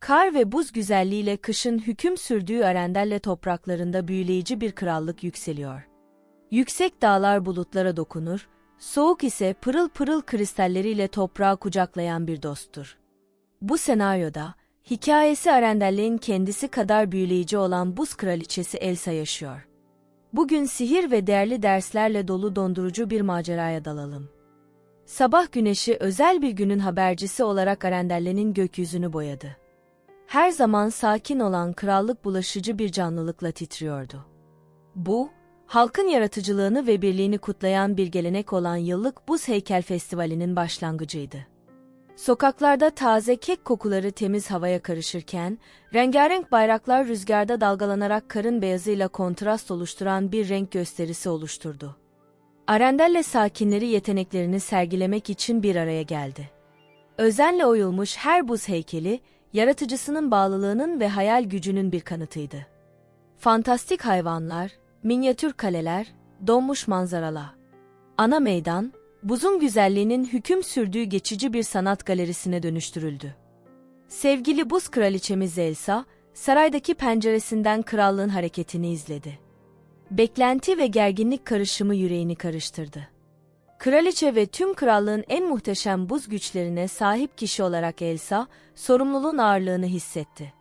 Kar ve buz güzelliğiyle kışın hüküm sürdüğü Arendelle topraklarında büyüleyici bir krallık yükseliyor. Yüksek dağlar bulutlara dokunur, soğuk ise pırıl pırıl kristalleriyle toprağı kucaklayan bir dosttur. Bu senaryoda, hikayesi Arendelle'in kendisi kadar büyüleyici olan buz kraliçesi Elsa yaşıyor. Bugün sihir ve değerli derslerle dolu dondurucu bir maceraya dalalım. Sabah güneşi özel bir günün habercisi olarak Arendelle'nin gökyüzünü boyadı. Her zaman sakin olan krallık bulaşıcı bir canlılıkla titriyordu. Bu, halkın yaratıcılığını ve birliğini kutlayan bir gelenek olan yıllık Buz Heykel Festivali'nin başlangıcıydı. Sokaklarda taze kek kokuları temiz havaya karışırken, rengarenk bayraklar rüzgarda dalgalanarak karın beyazıyla kontrast oluşturan bir renk gösterisi oluşturdu. Arendelle sakinleri yeteneklerini sergilemek için bir araya geldi. Özenle oyulmuş her buz heykeli, yaratıcısının bağlılığının ve hayal gücünün bir kanıtıydı. Fantastik hayvanlar, minyatür kaleler, donmuş manzaralar. Ana meydan, buzun güzelliğinin hüküm sürdüğü geçici bir sanat galerisine dönüştürüldü. Sevgili buz kraliçemiz Elsa, saraydaki penceresinden krallığın hareketini izledi. Beklenti ve gerginlik karışımı yüreğini karıştırdı. Kraliçe ve tüm krallığın en muhteşem buz güçlerine sahip kişi olarak Elsa, sorumluluğun ağırlığını hissetti.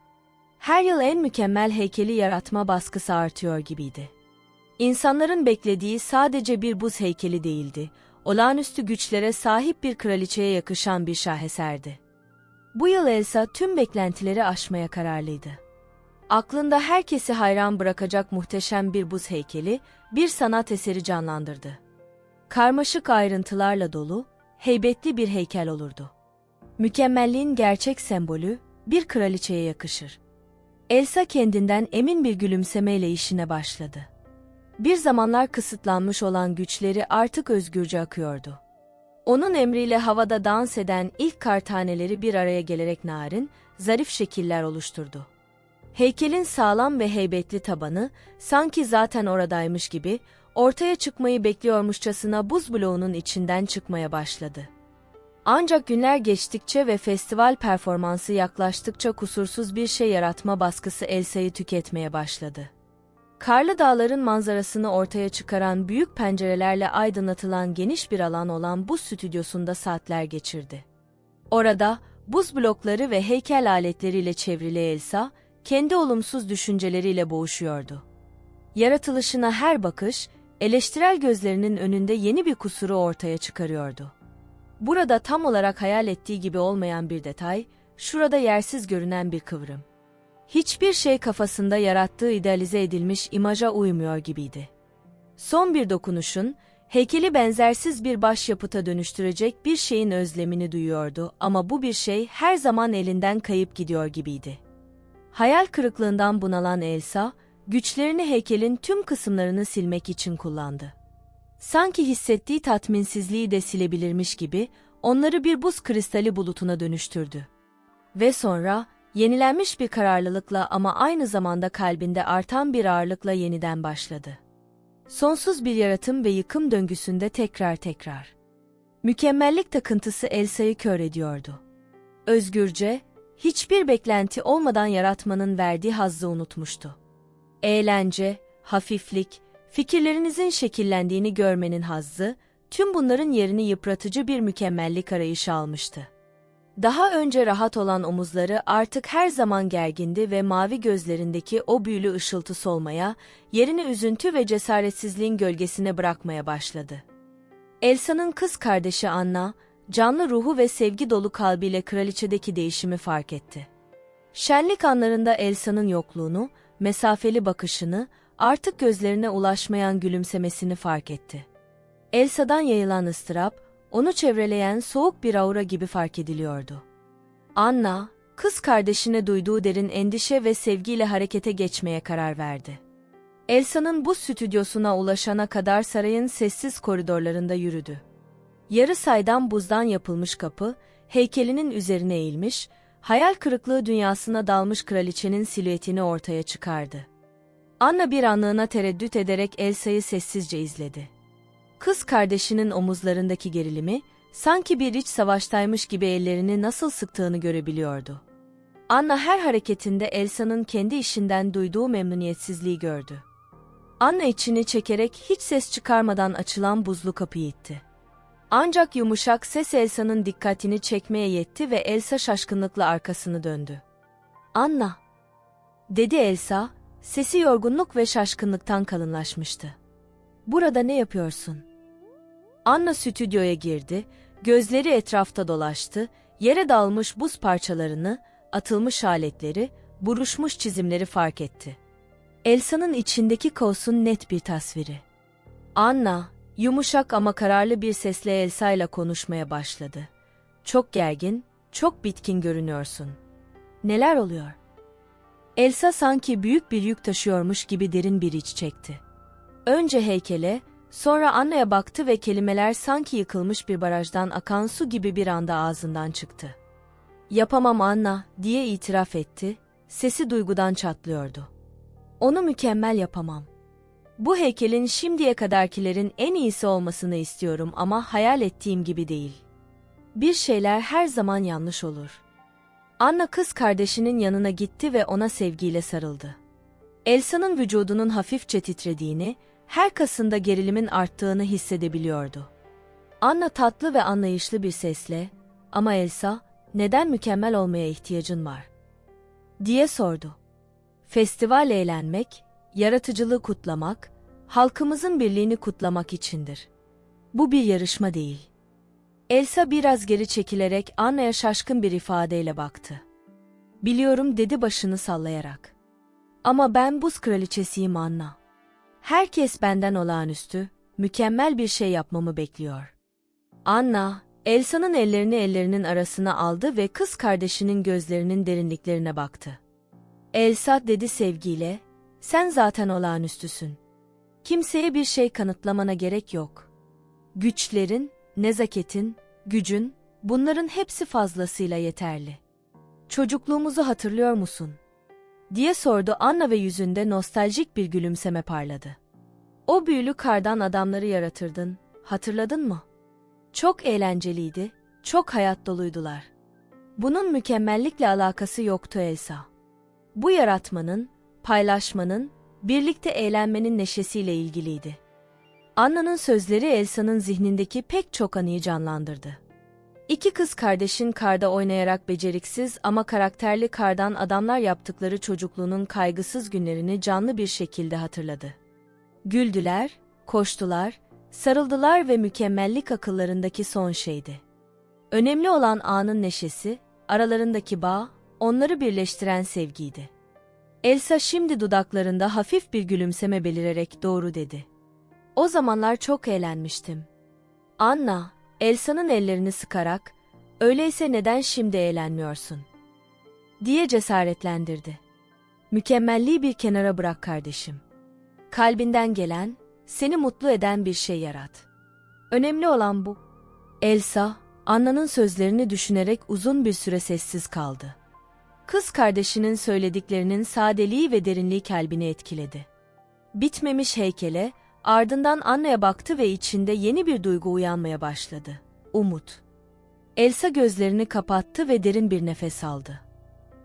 Her yıl en mükemmel heykeli yaratma baskısı artıyor gibiydi. İnsanların beklediği sadece bir buz heykeli değildi, olağanüstü güçlere sahip bir kraliçeye yakışan bir şaheserdi. Bu yıl Elsa tüm beklentileri aşmaya kararlıydı. Aklında herkesi hayran bırakacak muhteşem bir buz heykeli, bir sanat eseri canlandırdı. Karmaşık ayrıntılarla dolu, heybetli bir heykel olurdu. Mükemmelliğin gerçek sembolü, bir kraliçeye yakışır. Elsa kendinden emin bir gülümsemeyle işine başladı. Bir zamanlar kısıtlanmış olan güçleri artık özgürce akıyordu. Onun emriyle havada dans eden ilk kar taneleri bir araya gelerek narin, zarif şekiller oluşturdu. Heykelin sağlam ve heybetli tabanı, sanki zaten oradaymış gibi, ortaya çıkmayı bekliyormuşçasına buz bloğunun içinden çıkmaya başladı. Ancak günler geçtikçe ve festival performansı yaklaştıkça kusursuz bir şey yaratma baskısı Elsa'yı tüketmeye başladı. Karlı dağların manzarasını ortaya çıkaran büyük pencerelerle aydınlatılan geniş bir alan olan buz stüdyosunda saatler geçirdi. Orada buz blokları ve heykel aletleriyle çevrili Elsa, kendi olumsuz düşünceleriyle boğuşuyordu. Yaratılışına her bakış, eleştirel gözlerinin önünde yeni bir kusuru ortaya çıkarıyordu. Burada tam olarak hayal ettiği gibi olmayan bir detay, şurada yersiz görünen bir kıvrım. Hiçbir şey kafasında yarattığı idealize edilmiş imaja uymuyor gibiydi. Son bir dokunuşun, heykeli benzersiz bir başyapıta dönüştürecek bir şeyin özlemini duyuyordu ama bu bir şey her zaman elinden kayıp gidiyor gibiydi. Hayal kırıklığından bunalan Elsa, güçlerini heykelin tüm kısımlarını silmek için kullandı. Sanki hissettiği tatminsizliği de silebilirmiş gibi onları bir buz kristali bulutuna dönüştürdü. Ve sonra yenilenmiş bir kararlılıkla ama aynı zamanda kalbinde artan bir ağırlıkla yeniden başladı. Sonsuz bir yaratım ve yıkım döngüsünde tekrar tekrar. Mükemmellik takıntısı Elsa'yı kör ediyordu. Özgürce, hiçbir beklenti olmadan yaratmanın verdiği hazzı unutmuştu. Eğlence, hafiflik, fikirlerinizin şekillendiğini görmenin hazzı, tüm bunların yerini yıpratıcı bir mükemmellik arayışı almıştı. Daha önce rahat olan omuzları artık her zaman gergindi ve mavi gözlerindeki o büyülü ışıltı solmaya, yerini üzüntü ve cesaretsizliğin gölgesine bırakmaya başladı. Elsa'nın kız kardeşi Anna, canlı ruhu ve sevgi dolu kalbiyle kraliçedeki değişimi fark etti. Şenlik anlarında Elsa'nın yokluğunu, mesafeli bakışını, artık gözlerine ulaşmayan gülümsemesini fark etti. Elsa'dan yayılan ıstırap, onu çevreleyen soğuk bir aura gibi fark ediliyordu. Anna, kız kardeşine duyduğu derin endişe ve sevgiyle harekete geçmeye karar verdi. Elsa'nın bu stüdyosuna ulaşana kadar sarayın sessiz koridorlarında yürüdü. Yarı saydan buzdan yapılmış kapı, heykelinin üzerine eğilmiş, hayal kırıklığı dünyasına dalmış kraliçenin silüetini ortaya çıkardı. Anna bir anlığına tereddüt ederek Elsa'yı sessizce izledi. Kız kardeşinin omuzlarındaki gerilimi, sanki bir iç savaştaymış gibi ellerini nasıl sıktığını görebiliyordu. Anna her hareketinde Elsa'nın kendi işinden duyduğu memnuniyetsizliği gördü. Anna içini çekerek hiç ses çıkarmadan açılan buzlu kapıyı itti. Ancak yumuşak ses Elsa'nın dikkatini çekmeye yetti ve Elsa şaşkınlıkla arkasını döndü. Anna, dedi Elsa, sesi yorgunluk ve şaşkınlıktan kalınlaşmıştı. Burada ne yapıyorsun? Anna stüdyoya girdi, gözleri etrafta dolaştı, yere dağılmış buz parçalarını, atılmış aletleri, buruşmuş çizimleri fark etti. Elsa'nın içindeki kaosun net bir tasviri. Anna, yumuşak ama kararlı bir sesle Elsa ile konuşmaya başladı. Çok gergin, çok bitkin görünüyorsun. Neler oluyor? Elsa sanki büyük bir yük taşıyormuş gibi derin bir iç çekti. Önce heykele, sonra Anna'ya baktı ve kelimeler sanki yıkılmış bir barajdan akan su gibi bir anda ağzından çıktı. Yapamam Anna diye itiraf etti, sesi duygudan çatlıyordu. Onu mükemmel yapamam. Bu heykelin şimdiye kadarkilerin en iyisi olmasını istiyorum ama hayal ettiğim gibi değil. Bir şeyler her zaman yanlış olur. Anna kız kardeşinin yanına gitti ve ona sevgiyle sarıldı. Elsa'nın vücudunun hafifçe titrediğini, her kasında gerilimin arttığını hissedebiliyordu. Anna tatlı ve anlayışlı bir sesle, ama Elsa, neden mükemmel olmaya ihtiyacın var? diye sordu. Festival eğlenmek, yaratıcılığı kutlamak, halkımızın birliğini kutlamak içindir. Bu bir yarışma değil. Elsa biraz geri çekilerek Anna'ya şaşkın bir ifadeyle baktı. Biliyorum dedi başını sallayarak. Ama ben buz kraliçesiyim Anna. Herkes benden olağanüstü, mükemmel bir şey yapmamı bekliyor. Anna, Elsa'nın ellerini ellerinin arasına aldı ve kız kardeşinin gözlerinin derinliklerine baktı. Elsa dedi sevgiyle, sen zaten olağanüstüsün. Kimseye bir şey kanıtlamana gerek yok. Güçlerin, nezaketin, gücün, bunların hepsi fazlasıyla yeterli. Çocukluğumuzu hatırlıyor musun? diye sordu Anna ve yüzünde nostaljik bir gülümseme parladı. O büyülü kardan adamları yaratırdın, hatırladın mı? Çok eğlenceliydi, çok hayat doluydular. Bunun mükemmellikle alakası yoktu Elsa. Bu yaratmanın, paylaşmanın, birlikte eğlenmenin neşesiyle ilgiliydi. Anna'nın sözleri Elsa'nın zihnindeki pek çok anıyı canlandırdı. İki kız kardeşin karda oynayarak beceriksiz ama karakterli kardan adamlar yaptıkları çocukluğunun kaygısız günlerini canlı bir şekilde hatırladı. Güldüler, koştular, sarıldılar ve mükemmellik akıllarındaki son şeydi. Önemli olan anın neşesi, aralarındaki bağ, onları birleştiren sevgiydi. Elsa şimdi dudaklarında hafif bir gülümseme belirerek doğru dedi. O zamanlar çok eğlenmiştim. Anna, Elsa'nın ellerini sıkarak, öyleyse neden şimdi eğlenmiyorsun? diye cesaretlendirdi. Mükemmelliği bir kenara bırak kardeşim. Kalbinden gelen, seni mutlu eden bir şey yarat. Önemli olan bu. Elsa, Anna'nın sözlerini düşünerek uzun bir süre sessiz kaldı. Kız kardeşinin söylediklerinin sadeliği ve derinliği kalbini etkiledi. Bitmemiş heykele, ardından Anna'ya baktı ve içinde yeni bir duygu uyanmaya başladı. Umut. Elsa gözlerini kapattı ve derin bir nefes aldı.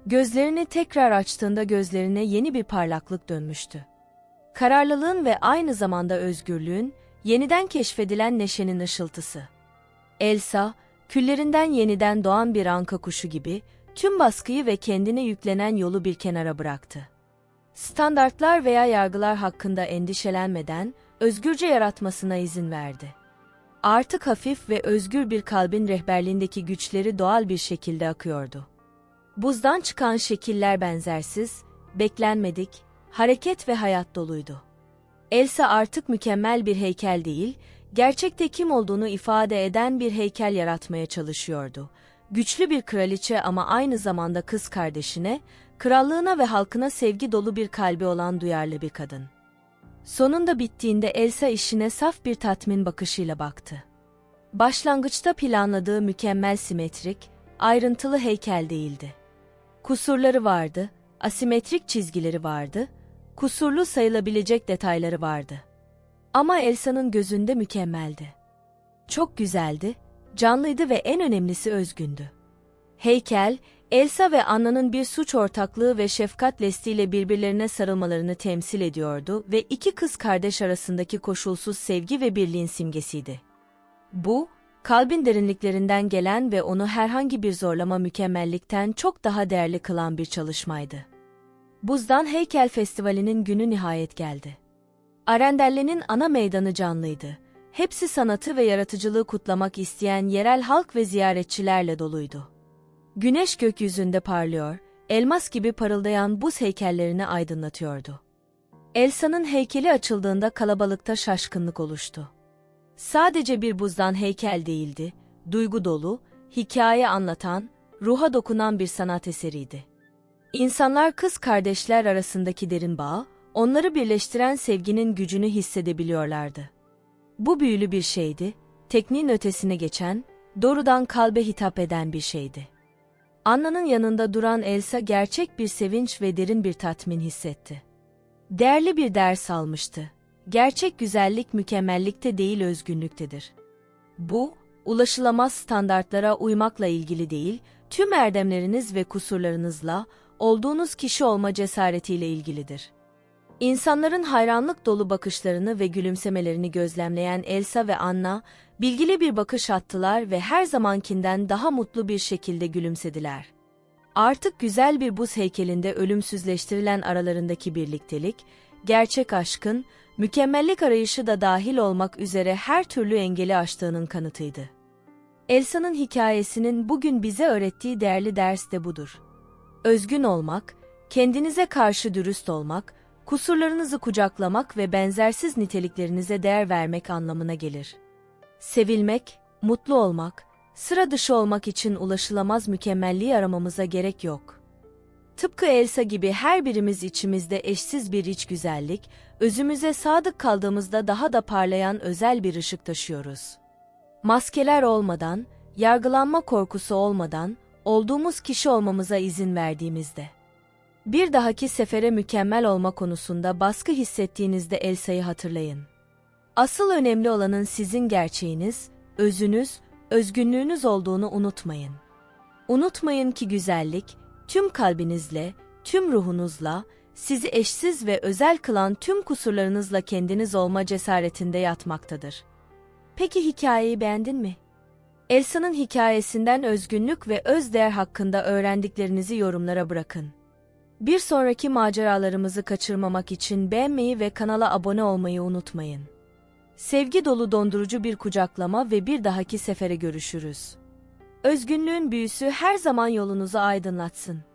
Gözlerini tekrar açtığında gözlerine yeni bir parlaklık dönmüştü. Kararlılığın ve aynı zamanda özgürlüğün, yeniden keşfedilen neşenin ışıltısı. Elsa, küllerinden yeniden doğan bir anka kuşu gibi, tüm baskıyı ve kendine yüklenen yolu bir kenara bıraktı. Standartlar veya yargılar hakkında endişelenmeden, özgürce yaratmasına izin verdi. Artık hafif ve özgür bir kalbin rehberliğindeki güçleri doğal bir şekilde akıyordu. Buzdan çıkan şekiller benzersiz, beklenmedik, hareket ve hayat doluydu. Elsa artık mükemmel bir heykel değil, gerçekte kim olduğunu ifade eden bir heykel yaratmaya çalışıyordu. Güçlü bir kraliçe ama aynı zamanda kız kardeşine, krallığına ve halkına sevgi dolu bir kalbi olan duyarlı bir kadın. Sonunda bittiğinde Elsa işine saf bir tatmin bakışıyla baktı. Başlangıçta planladığı mükemmel simetrik, ayrıntılı heykel değildi. Kusurları vardı, asimetrik çizgileri vardı, kusurlu sayılabilecek detayları vardı. Ama Elsa'nın gözünde mükemmeldi. Çok güzeldi, canlıydı ve en önemlisi özgündü. Heykel, Elsa ve Anna'nın bir suç ortaklığı ve şefkat lestiyle birbirlerine sarılmalarını temsil ediyordu ve iki kız kardeş arasındaki koşulsuz sevgi ve birliğin simgesiydi. Bu, kalbin derinliklerinden gelen ve onu herhangi bir zorlama mükemmellikten çok daha değerli kılan bir çalışmaydı. Buzdan Heykel Festivali'nin günü nihayet geldi. Arendelle'nin ana meydanı canlıydı. Hepsi sanatı ve yaratıcılığı kutlamak isteyen yerel halk ve ziyaretçilerle doluydu. Güneş gökyüzünde parlıyor, elmas gibi parıldayan buz heykellerini aydınlatıyordu. Elsa'nın heykeli açıldığında kalabalıkta şaşkınlık oluştu. Sadece bir buzdan heykel değildi, duygu dolu, hikaye anlatan, ruha dokunan bir sanat eseriydi. İnsanlar kız kardeşler arasındaki derin bağ, onları birleştiren sevginin gücünü hissedebiliyorlardı. Bu büyülü bir şeydi, tekniğin ötesine geçen, doğrudan kalbe hitap eden bir şeydi. Anna'nın yanında duran Elsa gerçek bir sevinç ve derin bir tatmin hissetti. Değerli bir ders almıştı. Gerçek güzellik mükemmellikte değil özgünlüktedir. Bu, ulaşılamaz standartlara uymakla ilgili değil, tüm erdemleriniz ve kusurlarınızla, olduğunuz kişi olma cesaretiyle ilgilidir. İnsanların hayranlık dolu bakışlarını ve gülümsemelerini gözlemleyen Elsa ve Anna, bilgili bir bakış attılar ve her zamankinden daha mutlu bir şekilde gülümsediler. Artık güzel bir buz heykelinde ölümsüzleştirilen aralarındaki birliktelik, gerçek aşkın, mükemmellik arayışı da dahil olmak üzere her türlü engeli aştığının kanıtıydı. Elsa'nın hikayesinin bugün bize öğrettiği değerli ders de budur. Özgün olmak, kendinize karşı dürüst olmak, kusurlarınızı kucaklamak ve benzersiz niteliklerinize değer vermek anlamına gelir. Sevilmek, mutlu olmak, sıra dışı olmak için ulaşılamaz mükemmelliği aramamıza gerek yok. Tıpkı Elsa gibi her birimiz içimizde eşsiz bir iç güzellik, özümüze sadık kaldığımızda daha da parlayan özel bir ışık taşıyoruz. Maskeler olmadan, yargılanma korkusu olmadan, olduğumuz kişi olmamıza izin verdiğimizde. Bir dahaki sefere mükemmel olma konusunda baskı hissettiğinizde Elsa'yı hatırlayın. Asıl önemli olanın sizin gerçeğiniz, özünüz, özgünlüğünüz olduğunu unutmayın. Unutmayın ki güzellik, tüm kalbinizle, tüm ruhunuzla, sizi eşsiz ve özel kılan tüm kusurlarınızla kendiniz olma cesaretinde yatmaktadır. Peki hikayeyi beğendin mi? Elsa'nın hikayesinden özgünlük ve özdeğer hakkında öğrendiklerinizi yorumlara bırakın. Bir sonraki maceralarımızı kaçırmamak için beğenmeyi ve kanala abone olmayı unutmayın. Sevgi dolu dondurucu bir kucaklama ve bir dahaki sefere görüşürüz. Özgünlüğün büyüsü her zaman yolunuzu aydınlatsın.